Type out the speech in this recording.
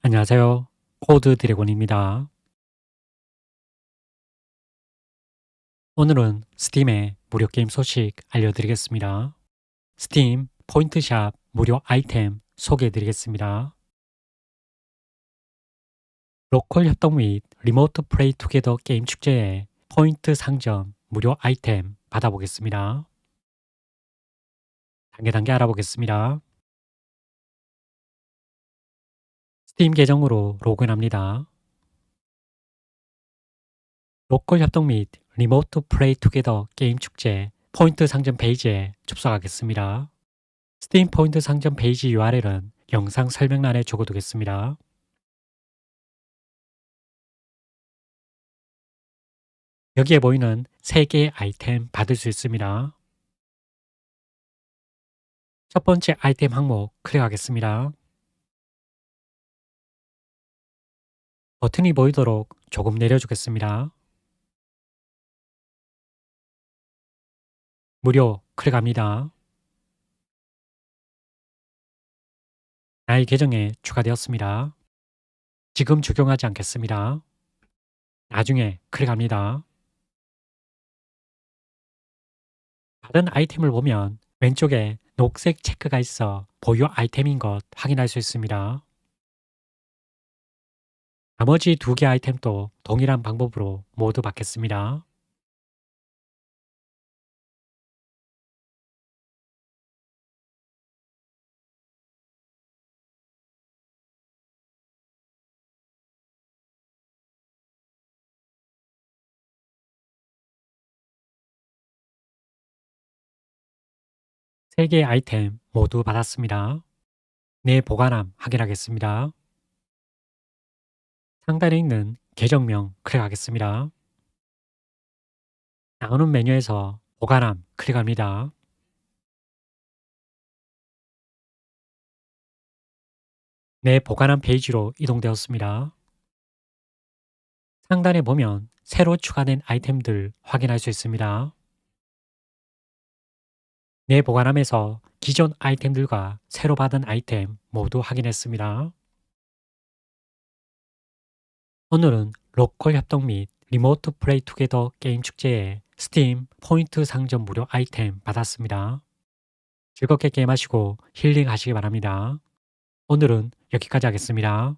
안녕하세요. 코드 드래곤입니다. 오늘은 스팀의 무료 게임 소식 알려드리겠습니다. 스팀 포인트샵 무료 아이템 소개해드리겠습니다. 로컬 협동 및 리모트 플레이 투게더 게임 축제에 포인트 상점 무료 아이템 받아보겠습니다. 단계 단계 알아보겠습니다. 스팀 계정으로 로그인합니다. 로컬 협동 및 리모트 플레이 투게더 게임 축제 포인트 상점 페이지에 접속하겠습니다. 스팀 포인트 상점 페이지 URL은 영상 설명란에 적어두겠습니다. 여기에 보이는 3개의 아이템 받을 수 있습니다. 첫 번째 아이템 항목 클릭하겠습니다. 버튼이 보이도록 조금 내려주겠습니다. 무료 클릭합니다. 나의 계정에 추가되었습니다. 지금 적용하지 않겠습니다. 나중에 클릭합니다. 받은 아이템을 보면 왼쪽에 녹색 체크가 있어 보유 아이템인 것 확인할 수 있습니다. 나머지 두 개 아이템도 동일한 방법으로 모두 받겠습니다. 세 개의 아이템 모두 받았습니다. 내 보관함 확인하겠습니다. 상단에 있는 계정명 클릭하겠습니다. 나오는 메뉴에서 보관함 클릭합니다. 내 보관함 페이지로 이동되었습니다. 상단에 보면 새로 추가된 아이템들 확인할 수 있습니다. 내 보관함에서 기존 아이템들과 새로 받은 아이템 모두 확인했습니다. 오늘은 로컬 협동 및 리모트 플레이 투게더 게임 축제에 스팀 포인트 상점 무료 아이템 받았습니다. 즐겁게 게임하시고 힐링 하시기 바랍니다. 오늘은 여기까지 하겠습니다.